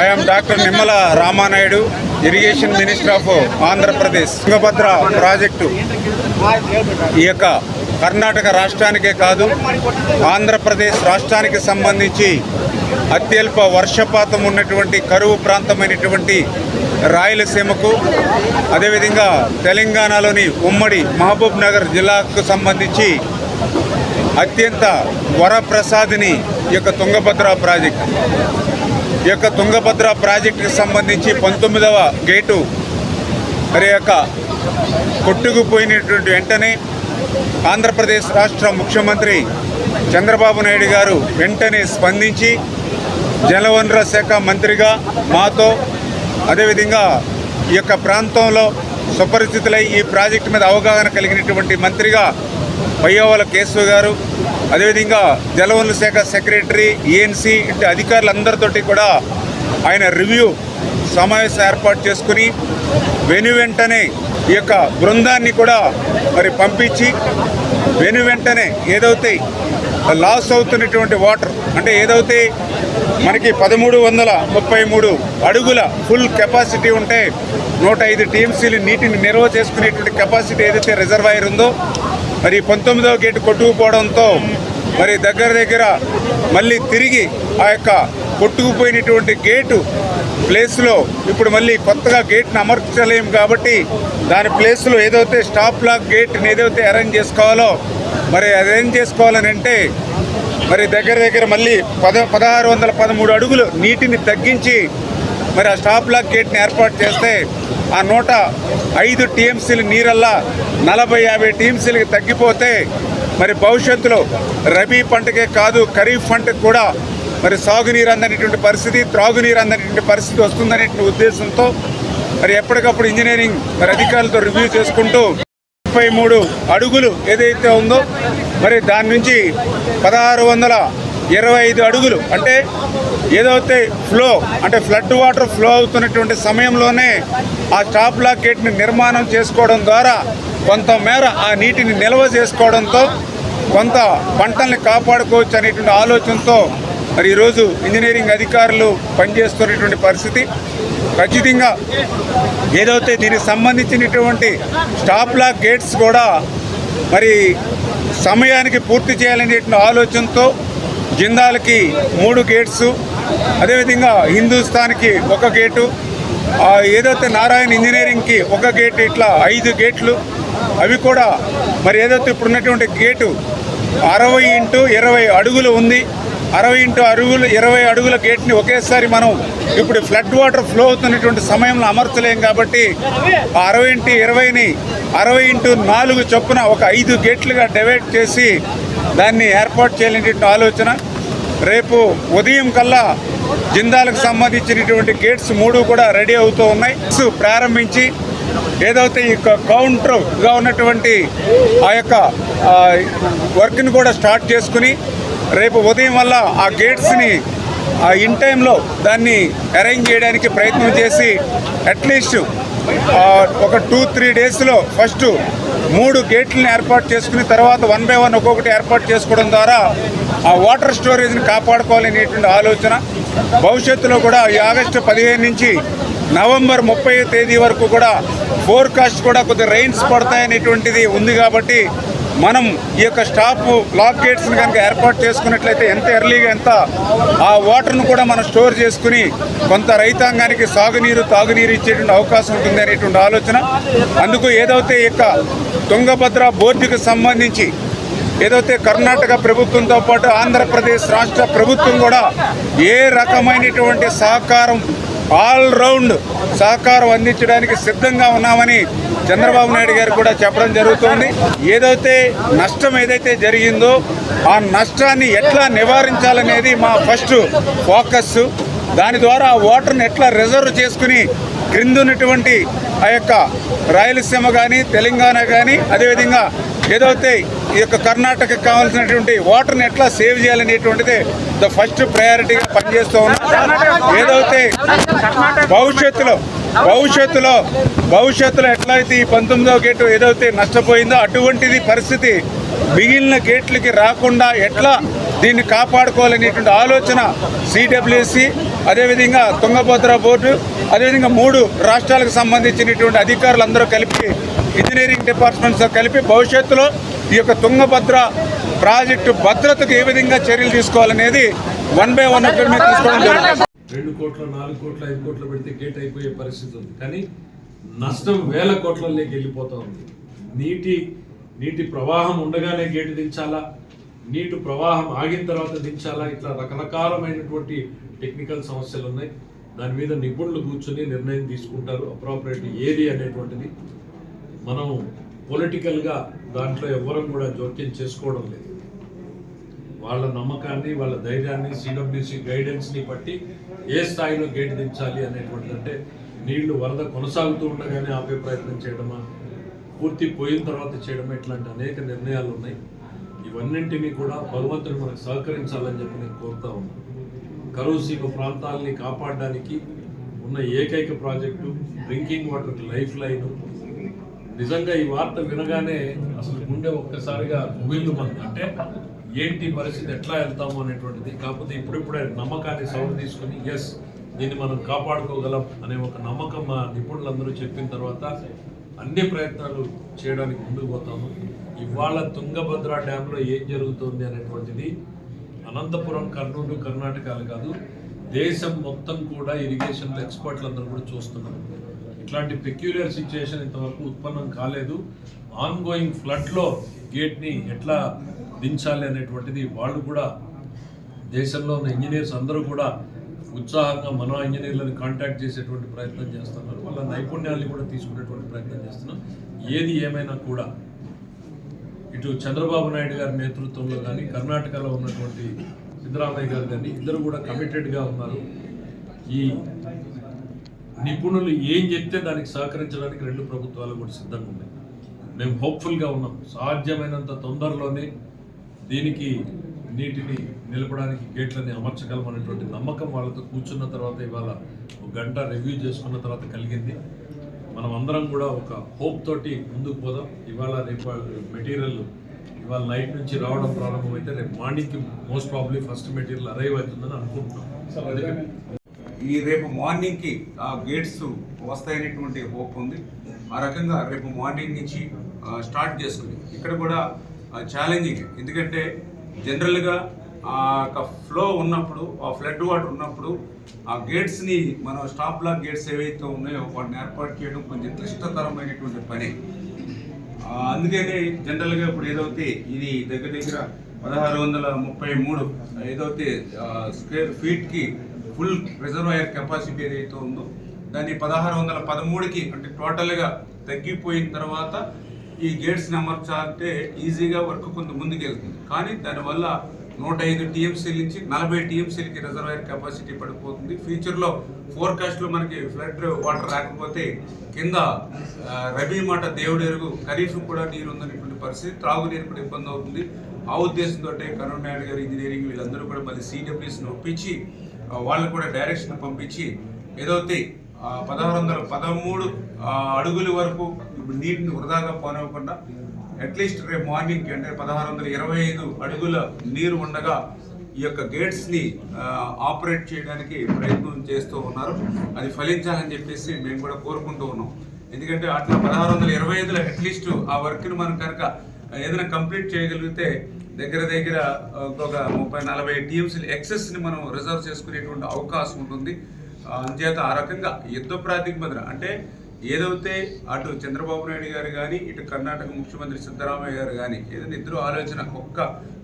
I'm doctor Nimmala Ramanaidu irrigation minister of Andhra Pradesh Tungabhadra project ఈ యొక్క కర్ణాటక రాష్ట్రానికే కాదు ఆంధ్రప్రదేశ్ రాష్ట్రానికి సంబంధించి అత్యల్ప వర్షపాతం ఉన్నటువంటి కరువు ప్రాంతమైనటువంటి రాయలసీమకు అదేవిధంగా తెలంగాణలోని ఉమ్మడి మహబూబ్ నగర్ జిల్లాకు సంబంధించి అత్యంత వరప్రసాదిని ఈ యొక్క తుంగభద్ర ప్రాజెక్టు. ఈ యొక్క తుంగభద్ర ప్రాజెక్టుకి సంబంధించి పంతొమ్మిదవ గేటు మరి యొక్క కొట్టుకుపోయినటువంటి వెంటనే ఆంధ్రప్రదేశ్ రాష్ట్ర ముఖ్యమంత్రి చంద్రబాబు నాయుడు గారు వెంటనే స్పందించి జలవనరుల శాఖ మంత్రిగా మాతో అదేవిధంగా ఈ యొక్క ప్రాంతంలో సుపరిస్థితులై ఈ ప్రాజెక్టు మీద అవగాహన కలిగినటువంటి మంత్రిగా పయ్యవల కేశవ గారు అదేవిధంగా జలవనరుల శాఖ సెక్రటరీ ఈఎన్సీ ఇంటి అధికారులందరితోటి కూడా ఆయన రివ్యూ సమావేశం ఏర్పాటు చేసుకుని వెను వెంటనే ఈ యొక్క బృందాన్ని కూడా మరి పంపించి వెను వెంటనే ఏదైతే లాస్ అవుతున్నటువంటి వాటర్ అంటే ఏదైతే మనకి పదమూడు వందల ముప్పై మూడు అడుగుల ఫుల్ కెపాసిటీ ఉంటే నూట ఐదు టీఎంసీలు నీటిని నిల్వ చేసుకునేటువంటి కెపాసిటీ ఏదైతే రిజర్వాయర్ ఉందో మరి పంతొమ్మిదవ గేటు కొట్టుకుపోవడంతో మరి దగ్గర దగ్గర మళ్ళీ తిరిగి ఆ యొక్క కొట్టుకుపోయినటువంటి గేటు ప్లేస్లో ఇప్పుడు మళ్ళీ కొత్తగా గేట్ని అమర్చలేము కాబట్టి దాని ప్లేస్లో ఏదైతే స్టాప్ లాక్ గేట్ని ఏదైతే అరేంజ్ చేసుకోవాలో మరి అరేంజ్ చేసుకోవాలని అంటే మరి దగ్గర దగ్గర మళ్ళీ పద పదహారు వందల పదమూడు అడుగులు నీటిని తగ్గించి మరి ఆ స్టాప్ లాక్ గేట్ని ఏర్పాటు చేస్తే ఆ నూట ఐదు టీఎంసీలు నీరల్లా నలభై యాభై టీఎంసీలకి తగ్గిపోతే మరి భవిష్యత్తులో రబీ పంటకే కాదు ఖరీఫ్ పంటకు కూడా మరి సాగునీరు అందనేటువంటి పరిస్థితి త్రాగునీరు అందనేటువంటి పరిస్థితి వస్తుందనేటువంటి ఉద్దేశంతో మరి ఎప్పటికప్పుడు ఇంజనీరింగ్ మరి అధికారులతో రివ్యూ చేసుకుంటూ ముప్పై మూడు అడుగులు ఏదైతే ఉందో మరి దాని నుంచి పదహారు వందల ఇరవై ఐదు అడుగులు. అంటే ఏదైతే ఫ్లో అంటే ఫ్లడ్ వాటర్ ఫ్లో అవుతున్నటువంటి సమయంలోనే ఆ స్టాప్ లాక్ గేట్ని నిర్మాణం చేసుకోవడం ద్వారా కొంతమేర ఆ నీటిని నిల్వ చేసుకోవడంతో కొంత పంటల్ని కాపాడుకోవచ్చు అనేటువంటి ఆలోచనతో మరి ఈరోజు ఇంజనీరింగ్ అధికారులు పనిచేస్తున్నటువంటి పరిస్థితి. ఖచ్చితంగా ఏదైతే దీనికి సంబంధించినటువంటి స్టాప్ లాక్ గేట్స్ కూడా మరి సమయానికి పూర్తి చేయాలనేటువంటి ఆలోచనతో జిందాల్కి మూడు గేట్స్. అదేవిధంగా హిందుస్థాన్కి ఒక గేటు. ఏదైతే నారాయణ ఇంజనీరింగ్కి ఒక గేట్ ఇట్లా ఐదు గేట్లు. అవి కూడా మరి ఏదైతే ఇప్పుడు ఉన్నటువంటి గేటు అరవై ఇంటూ ఇరవై అడుగులు ఉంది. అరవై ఇంటూ అరుగులు ఇరవై అడుగుల గేట్ని ఒకేసారి మనం ఇప్పుడు ఫ్లడ్ వాటర్ ఫ్లో అవుతున్నటువంటి సమయంలో అమర్చలేం కాబట్టి ఆ అరవై ఇంటూ ఇరవైని అరవై ఇంటూ నాలుగు చొప్పున ఒక ఐదు గేట్లుగా డివైడ్ చేసి దాన్ని ఏర్పాటు చేయాలనేటువంటి ఆలోచన. రేపు ఉదయం కల్లా జిందాలకు సంబంధించినటువంటి గేట్స్ మూడు కూడా రెడీ అవుతూ ఉన్నాయి. ప్రారంభించి ఏదైతే ఈ కౌంటర్గా ఉన్నటువంటి ఆ యొక్క వర్క్ని కూడా స్టార్ట్ చేసుకుని రేపు ఉదయం వల్ల ఆ గేట్స్ని ఆ ఇన్ టైంలో దాన్ని అరేంజ్ చేయడానికి ప్రయత్నం చేసి అట్లీస్ట్ ఒక టూ త్రీ డేస్లో ఫస్ట్ మూడు గేట్లను ఏర్పాటు చేసుకుని తర్వాత వన్ బై వన్ ఒక్కొక్కటి ఏర్పాటు చేసుకోవడం ద్వారా ఆ వాటర్ స్టోరేజ్ని కాపాడుకోవాలనేటువంటి ఆలోచన భవిష్యత్తులో కూడా ఈ ఆగస్టు పదిహేను నుంచి నవంబర్ ముప్పై తేదీ వరకు కూడా ఫోర్కాస్ట్ కూడా కొద్దిగా రైన్స్ పడతాయనేటువంటిది ఉంది కాబట్టి మనం ఈ యొక్క స్టాప్ లాక్ గేట్స్ని కనుక ఏర్పాటు చేసుకున్నట్లయితే ఎంత ఎర్లీగా ఎంత ఆ వాటర్ను కూడా మనం స్టోర్ చేసుకుని కొంత రైతాంగానికి సాగునీరు తాగునీరు ఇచ్చేటువంటి అవకాశం ఉంటుంది అనేటువంటి ఆలోచన. అందుకు ఏదైతే ఈ యొక్క తుంగభద్ర బోర్డుకు సంబంధించి ఏదైతే కర్ణాటక ప్రభుత్వంతో పాటు ఆంధ్రప్రదేశ్ రాష్ట్ర ప్రభుత్వం కూడా ఏ రకమైనటువంటి సహకారం ఆల్ రౌండ్ సహకారం అందించడానికి సిద్ధంగా ఉన్నామని చంద్రబాబు నాయుడు గారు కూడా చెప్పడం జరుగుతోంది. ఏదైతే నష్టం ఏదైతే జరిగిందో ఆ నష్టాన్ని ఎట్లా నివారించాలనేది మా ఫస్ట్ ఫోకస్ దాని ద్వారా ఆ వాటర్ని ఎట్లా రిజర్వ్ చేసుకుని క్రింద ఉన్నటువంటి ఆ యొక్క రాయలసీమ కానీ తెలంగాణ కానీ అదేవిధంగా ఏదైతే ఈ యొక్క కర్ణాటకకు కావాల్సినటువంటి వాటర్ని ఎట్లా సేవ్ చేయాలనేటువంటిది ద ఫస్ట్ ప్రయారిటీగా పనిచేస్తూ ఉన్నాం. ఏదైతే భవిష్యత్తులో భవిష్యత్తులో భవిష్యత్తులో ఎట్లయితే ఈ పంతొమ్మిదవ గేటు ఏదైతే నష్టపోయిందో అటువంటిది పరిస్థితి మిగిలిన గేట్లకి రాకుండా ఎట్లా దీన్ని కాపాడుకోవాలనేటువంటి ఆలోచన సిడబ్ల్యూసి అదేవిధంగా తుంగభద్ర బోర్డు అదేవిధంగా మూడు రాష్ట్రాలకు సంబంధించినటువంటి అధికారులందరూ కలిపి ఇంజనీరింగ్ డిపార్ట్మెంట్స్తో కలిపి భవిష్యత్తులో ఈ యొక్క తుంగభద్ర ప్రాజెక్టు భద్రతకు ఏ విధంగా చర్యలు తీసుకోవాలనేది వన్ బై వన్ తీసుకోవడం జరుగుతుంది. రెండు కోట్ల నాలుగు కోట్ల ఐదు కోట్లు పెడితే గేట్ అయిపోయే పరిస్థితి ఉంది. కానీ నష్టం వేల కోట్లలోకి వెళ్ళిపోతా ఉంది. నీటి నీటి ప్రవాహం ఉండగానే గేటు దించాలా? నీటి ప్రవాహం ఆగిన తర్వాత దించాలా? ఇట్లా రకరకాలమైనటువంటి టెక్నికల్ సమస్యలు ఉన్నాయి. దాని మీద నిపుణులు కూర్చొని నిర్ణయం తీసుకుంటారు. అప్రాపరేట్ ఏది అనేటువంటిది. మనం పొలిటికల్గా దాంట్లో ఎవ్వరం కూడా జోక్యం చేసుకోవడం లేదు. వాళ్ళ నమ్మకాన్ని వాళ్ళ ధైర్యాన్ని సిడబ్ల్యూసి గైడెన్స్ని బట్టి ఏ స్థాయిలో గేట్ దించాలి అనేటువంటిది అంటే నీళ్ళు వరద కొనసాగుతూ ఉండగానే ఆపే ప్రయత్నం చేయడమా పూర్తి పోయిన తర్వాత చేయడం ఇట్లాంటి అనేక నిర్ణయాలు ఉన్నాయి. ఇవన్నింటినీ కూడా భగవంతుడు మనకు సహకరించాలని చెప్పి నేను కోరుతా ఉన్నాను కరువు సీమ ప్రాంతాలని కాపాడడానికి ఉన్న ఏకైక project drinking water lifeline. నిజంగా ఈ వార్త వినగానే అసలు గుండె ఒక్కసారిగా ఉగిల్లు అంటే ఏంటి పరిస్థితి ఎట్లా వెళ్తాము అనేటువంటిది. కాకపోతే ఇప్పుడిప్పుడే నమ్మకాన్ని సౌరు తీసుకుని ఎస్ దీన్ని మనం కాపాడుకోగలం అనే ఒక నమ్మకం మా నిపుణులందరూ చెప్పిన తర్వాత అన్ని ప్రయత్నాలు చేయడానికి ముందుకు పోతాము. ఇవాళ తుంగభద్ర డ్యాంలో ఏం జరుగుతుంది అనేటువంటిది అనంతపురం కర్నూలు కర్ణాటకలు కాదు దేశం మొత్తం కూడా ఇరిగేషన్ ఎక్స్పర్ట్లు అందరూ కూడా చూస్తున్నారు. ఇట్లాంటి పెక్యులర్ సిచ్యుయేషన్ ఇంతవరకు ఉత్పన్నం కాలేదు. ఆన్ గోయింగ్ ఫ్లడ్లో గేట్ని ఎట్లా దించాలి అనేటువంటిది వాళ్ళు కూడా దేశంలో ఉన్న ఇంజనీర్స్ అందరూ కూడా ఉత్సాహంగా మన ఇంజనీర్లను కాంటాక్ట్ చేసేటువంటి ప్రయత్నం చేస్తున్నారు. వాళ్ళ నైపుణ్యాన్ని కూడా తీసుకునేటువంటి ప్రయత్నం చేస్తున్నాం. ఏది ఏమైనా కూడా ఇటు చంద్రబాబు నాయుడు గారి నేతృత్వంలో కానీ కర్ణాటకలో ఉన్నటువంటి సిద్ధరామయ్య గారు కానీ ఇద్దరు కూడా కమిటెడ్గా ఉన్నారు. ఈ నిపుణులు ఏం చెప్తే దానికి సహకరించడానికి రెండు ప్రభుత్వాలు కూడా సిద్ధంగా ఉన్నాయి. మేము హోప్ఫుల్గా ఉన్నాం. సాధ్యమైనంత తొందరలోనే దీనికి నీటిని నిలపడానికి గేట్లని అమర్చగలం అనేటువంటి నమ్మకం వాళ్ళతో కూర్చున్న తర్వాత ఇవాళ ఒక గంట రివ్యూ చేసుకున్న తర్వాత కలిగింది. మనం అందరం కూడా ఒక హోప్ తోటి ముందుకు పోదాం. ఇవాళ రేపు మెటీరియల్ ఇవాళ నైట్ నుంచి రావడం ప్రారంభమైతే రేపు మార్నింగ్కి most probably first material arrive అవుతుందని అనుకుంటున్నాం. ఈ రేపు మార్నింగ్కి ఆ గేట్స్ వస్తాయనేటువంటి హోప్ ఉంది. ఆ రకంగా రేపు మార్నింగ్ నుంచి స్టార్ట్ చేసుకుని ఇక్కడ కూడా ఛాలెంజింగ్ ఎందుకంటే జనరల్గా ఆ యొక్క ఫ్లో ఉన్నప్పుడు ఆ ఫ్లడ్ వాటర్ ఉన్నప్పుడు ఆ గేట్స్ని మనం స్టాప్ బ్లాక్ గేట్స్ ఏవైతే ఉన్నాయో వాటిని ఏర్పాటు చేయడం కొంచెం క్లిష్టతరమైనటువంటి పని. అందుకనే జనరల్గా ఇప్పుడు ఏదైతే ఇది దగ్గర దగ్గర పదహారు వందల ముప్పై మూడు ఏదైతే స్క్వేర్ ఫీట్కి ఫుల్ రిజర్వాయర్ కెపాసిటీ ఏదైతే ఉందో దాన్ని పదహారు వందల పదమూడుకి అంటే టోటల్గా తగ్గిపోయిన తర్వాత ఈ గేట్స్ని అమర్చాలంటే ఈజీగా వర్క్ కొంత ముందుకెళ్తుంది. కానీ దానివల్ల నూట ఐదు టీఎంసీల నుంచి నలభై టీఎంసీలకి రిజర్వాయర్ కెపాసిటీ పడిపోతుంది. ఫ్యూచర్లో ఫోర్కాస్ట్లో మనకి ఫ్లడ్ వాటర్ రాకపోతే కింద రబీ మాట దేవుడెరుగు ఖరీఫ్ కూడా నీరు ఉందనేటువంటి పరిస్థితి త్రాగునీరు కూడా ఇబ్బంది అవుతుంది. ఆ ఉద్దేశంతో కరుణ్ నాయుడు గారు ఇంజనీరింగ్ వీళ్ళందరూ కూడా మళ్ళీ సిడబ్ల్యూస్ని ఒప్పించి ఆ, వాళ్ళకు కూడా డైరెక్షన్ పంపించి ఏదైతే పదహారు వందల పదమూడు అడుగుల వరకు ఇప్పుడు నీటిని వృధాగా పోనివ్వకుండా అట్లీస్ట్ రేపు మార్నింగ్ అంటే పదహారు వందల ఇరవై ఐదు అడుగుల నీరు ఉండగా ఈ యొక్క గేట్స్ని ఆపరేట్ చేయడానికి ప్రయత్నం చేస్తూ ఉన్నారు. అది ఫలించాలని చెప్పేసి మేము కూడా కోరుకుంటూ ఉన్నాం. ఎందుకంటే అట్లా పదహారు వందల ఇరవై ఐదులో అట్లీస్ట్ ఆ వర్క్ని మనం కనుక ఏదైనా కంప్లీట్ చేయగలిగితే దగ్గర దగ్గర ఒక ముప్పై నలభై టీమ్స్ ఎక్సెస్ని మనం రిజర్వ్ చేసుకునేటువంటి అవకాశం ఉంటుంది. ఆ, అందుచేత ఆ రకంగా యుద్ధ ప్రాతిపదన అంటే ఏదైతే అటు చంద్రబాబు నాయుడు గారు కానీ ఇటు కర్ణాటక ముఖ్యమంత్రి సిద్ధరామయ్య గారు కానీ ఏదైనా ఇద్దరు ఆలోచన ఒక్క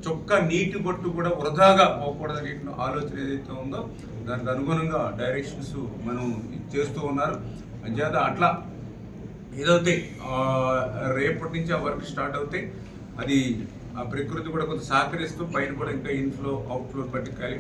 చొక్క నీటి బొట్టు కూడా వృధాగా పోకూడదనే ఆలోచన ఏదైతే ఉందో దానికి అనుగుణంగా డైరెక్షన్స్ మనం చేస్తూ ఉన్నారు. అంచేత అట్లా ఏదైతే రేపటి నుంచి ఆ వర్క్ స్టార్ట్ అవుతాయి అది ప్రకృతి కూడా కొంత సహకరిస్తూ పైన కూడా ఇంకా ఇన్ఫ్లో అవుట్ఫ్లో బట్టి కలిగి